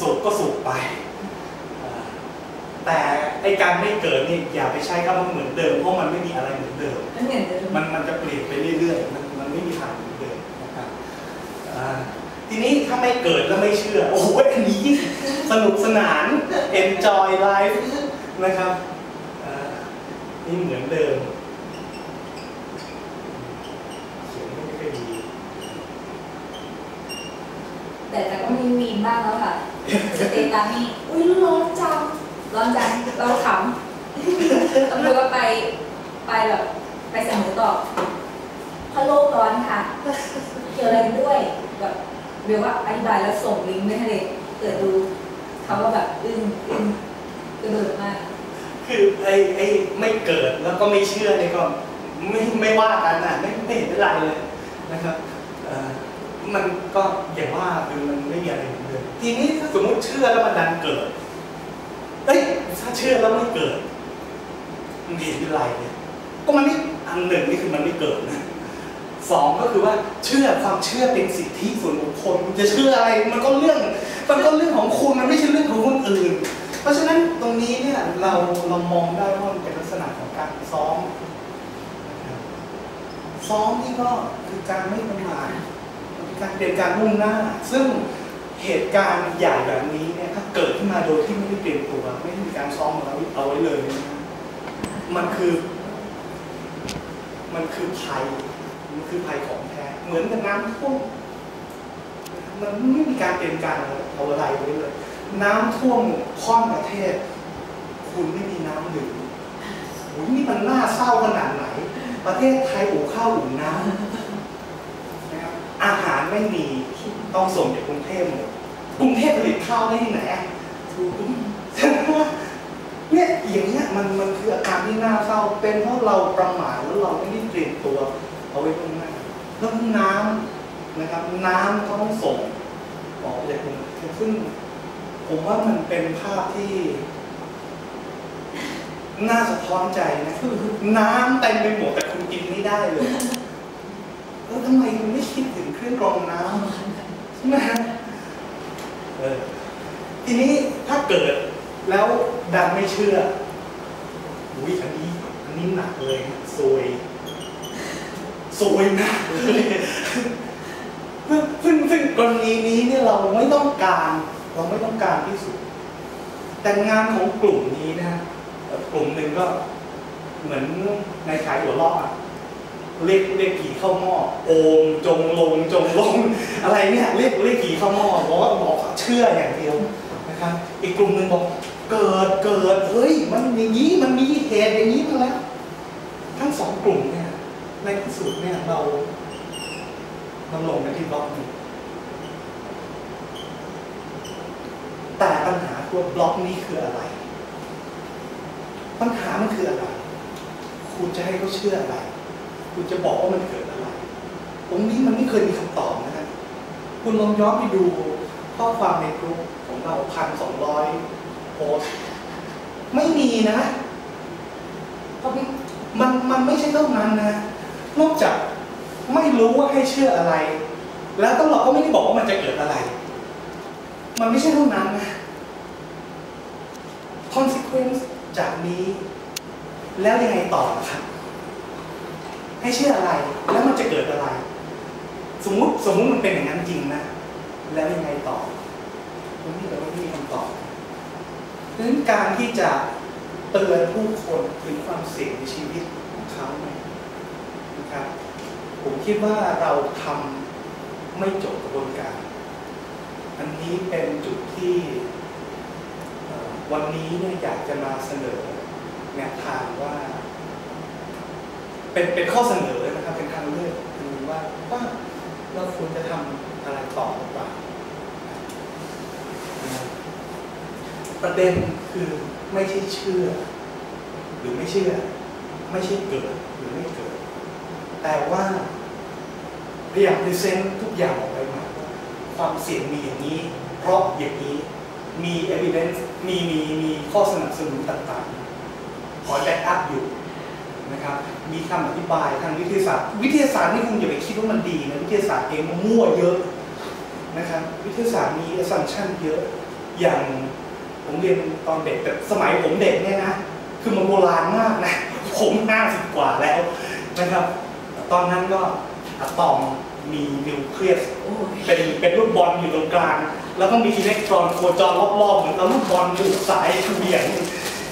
สุขก็สุขไปแต่ไอการไม่เกิดนี่อย่าไปใช้คำว่าเหมือนเดิมเพราะมันไม่มีอะไรเหมือนเดิม มันเหมือนเดิมมันมันจะเปลี่ยนไปเรื่อยๆ มันมันไม่มีทางเหมือนเดิมนะครับอ่าทีนี้ถ้าไม่เกิดแล้วไม่เชื่อ โอ้โหอันนี้ยิ่งสนุกสนาน enjoy life นะครับอ่านี่เหมือนเดิมเขียนไม่ค่อยดีแต่แต่ก็มีมีมบ้างแล้วค่ะ สเตตัสนี่อุ้ยร้อนจังร้อนจังเราขำตำรวจก็ไปไปแบบไปเสนอต่อพะโลกร้อนค่ะ เกี่ยวอะไรด้วยแบบเรียกว่าอธิบายแล้วส่งลิงก์ไปให้เด็กเปิดดูเขาก็แบบอึ้งอึ้งกระโดดมาก คือไอ้ไอ้ไม่เกิดแล้วก็ไม่เชื่อเนี่ยก็ไม่ไม่ว่ากันนะไม่ไม่เห็นเป็นไรเลยนะครับ มันก็อย่างว่าคือมันไม่มีอะไรเหมือนเดิมทีนี้ถ้าสมมติเชื่อแล้วมันดันเกิดเอ้ยถ้าเชื่อแล้วไม่เกิดมันเห็นเป็นไรเนี่ยก็มันไม่อันหนึ่งนี่คือมันไม่เกิดนะสองก็คือว่าเชื่อความเชื่อเป็นสิทธิส่วนบุคคลคุณจะเชื่ออะไรมันก็เรื่องมันก็เรื่องของคุณมันไม่ใช่เรื่องของคนอื่น เพราะฉะนั้นตรงนี้เนี่ยเราเรามองได้ว่ามันเป็นลักษณะของการซ้อมซ้อมนี่ก็คือการไม่ประมาท การเป็นการมุ่งหน้า ซึ่งเหตุการณ์ใหญ่แบบนี้เนี่ยถ้าเกิดขึ้นมาโดยที่ไม่ได้เตรียมตัวไม่ได้มีการซ้อมเอาไว้เอาไว้เลยเนยนะมันคือ มันคือภัยมันคือภัยของแท้เหมือนกับน้ำท่วมมันไม่มีการเตรียมการเอาอะไรไว้เลย น้ำท่วมค่อนประเทศ คุณไม่มีน้ำดื่มโอ้ยนี่มันน่าเศร้าขนาดไหน ประเทศไทยอู่ข้าวอู่น้ำนะครับอาหาร ไม่มีต้องส่งจากกรุงเทพหมดกรุงเทพผลิตข้าวได้ที่ไหนอะใช่ไหมว่าเนี่ยอย่างเงี้ยมันมันคืออาการที่น่าเศร้าเป็นเพราะเราประมาทแล้วเราไม่ได้เตรียมตัวเอาไว้ตรงหน้าแล้วน้ำนะครับ น้ำก็ต้องส่งออกจากกรุงเทพซึ่งผมว่ามันเป็นภาพที่น่าสะท้อนใจนะน้ำเต็มไปหมดแต่คุณกินไม่ได้เลยำไมคุณไม่คิดถึงเครื่องกรองน้ำใช่ไหมเออทีนี้ถ้าเกิดแล้วดันไม่เชื่ออุ้ยอันนี้อันนี้หนักเลยซวยซวยหนักเลยซึ่งซึ่งกรณีนี้เนี่ยเราไม่ต้องการ เราไม่ต้องการที่สุด แต่งานของกลุ่มนี้นะกลุ่มหนึ่งก็เหมือนในขายหัวลอกอะ เรียกเรียกผีเข้าหม้อโอมจงลงจงลง อะไรเนี่ยเรียกเรียกผีเข้าหม้อบอกว่าบอกเชื่ออย่างเดียวนะครับอีกกลุ่มหนึ่งบอกเกิดเกิดเฮ้ยมันอย่างนี้มันมีเหตุอย่างนี้มาแล้ว ทั้งสองกลุ่มเนี่ยในที่สุดเนี่ยเราเราลงกันที่บล็อกนี้แต่ปัญหาตัวบล็อกนี้คืออะไร ปัญหามันคืออะไร คุณจะให้เขาเชื่ออะไร คุณจะบอกว่ามันเกิดอะไร ตรงนี้มันไม่เคยมีคำตอบนะฮะคุณลองย้อนไปดูข้อความในกลุ่มของเราพันสองร้อยโพสต์ไม่มีนะเพราะพี่มันมันไม่ใช่เท่านั้นนะ นอกจากไม่รู้ว่าให้เชื่ออะไร แล้วตำรวจก็ไม่ได้บอกว่ามันจะเกิดอะไร มันไม่ใช่เท่านั้นนะ consequence จากนี้ แล้วยังไงต่อครับ ให้เชื่ออะไร แล้วมันจะเกิดอะไร สมมุติสมมุติมันเป็นอย่างนั้นจริงนะ แล้วยังไงต่อผมนี่เราไม่มีคำตอบดังนั้นการที่จะเตือนผู้คนถึงความเสี่ยงในชีวิตของเขาเนี่ยนะครับ ผมคิดว่าเราทำไม่จบกระบวนการ อันนี้เป็นจุดที่วันนี้เนี่ยอยากจะมาเสนอแนวทางว่า เป็นเป็นข้อเสนอนะครับเป็นทางเลือกคือว่าว่าเราควรจะทำอะไรต่อหรือเปล่านะครับประเด็นคือไม่ใช่เชื่อ หรือไม่เชื่อ ไม่ใช่เกิดหรือไม่เกิด แต่ว่าพยายามพรีเซนต์ทุกอย่างออกไปใหม่ว่าความเสี่ยงมีอย่างนี้ เพราะอย่างนี้มี evidence มีมีมีข้อสนับสนุนต่างๆ ขอแบ็กอัพอยู่ นะครับ มีคำอธิบายทางวิทยาศาสตร์ วิทยาศาสตร์นี่คุณอย่าไปคิดว่ามันดีนะวิทยาศาสตร์เองมันมั่วเยอะนะครับวิทยาศาสตร์มี assumption เยอะอย่างผมเรียนตอนเด็กแต่สมัยผมเด็กเนี่ยนะคือมันโบราณมากนะผมห้าสิบกว่าแล้วนะครับ ตอนนั้นก็อะตอมมีนิวเคลียสโอ้ยเป็นเป็นลูกบอลอยู่ตรงกลาง แล้วก็มีอิเล็กตรอนโคจรรอบๆเหมือนกับลูกบอลดูดสายเหวี่ยง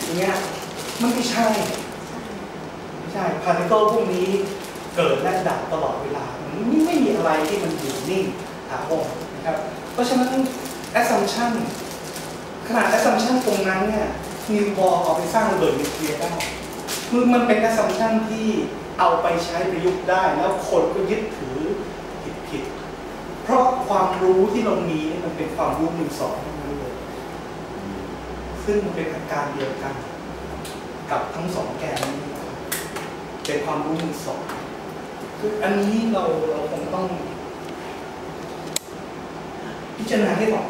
อย่างเงี้ยมันไม่ใช่ไม่ ใช่พาร์ติเคิลพวกนี้เกิดและดับตลอดเวลานไม่ไม่มีอะไรที่มันอยู่นิ่งถาวรนะครับ เพราะฉะนั้น assumption ขนาด assumption ตรงนั้นเนี่ยนิวบอร์เอาไปสร้างระเบิดนิวเคลียร์ได้คือมันเป็น assumption ที่เอาไปใช้ประยุกต์ได้ แล้วคนก็ยึดถือผิดผิด เพราะความรู้ที่เรามีมันเป็นความรู้มือสองทั้งนั้นเลย ซึ่งมันเป็นอาการเดียวกัน กับทั้งสองแกนนี้ เป็นความรู้มือสองคืออันนี้เราเราคงต้อง พิจารณาให้ออก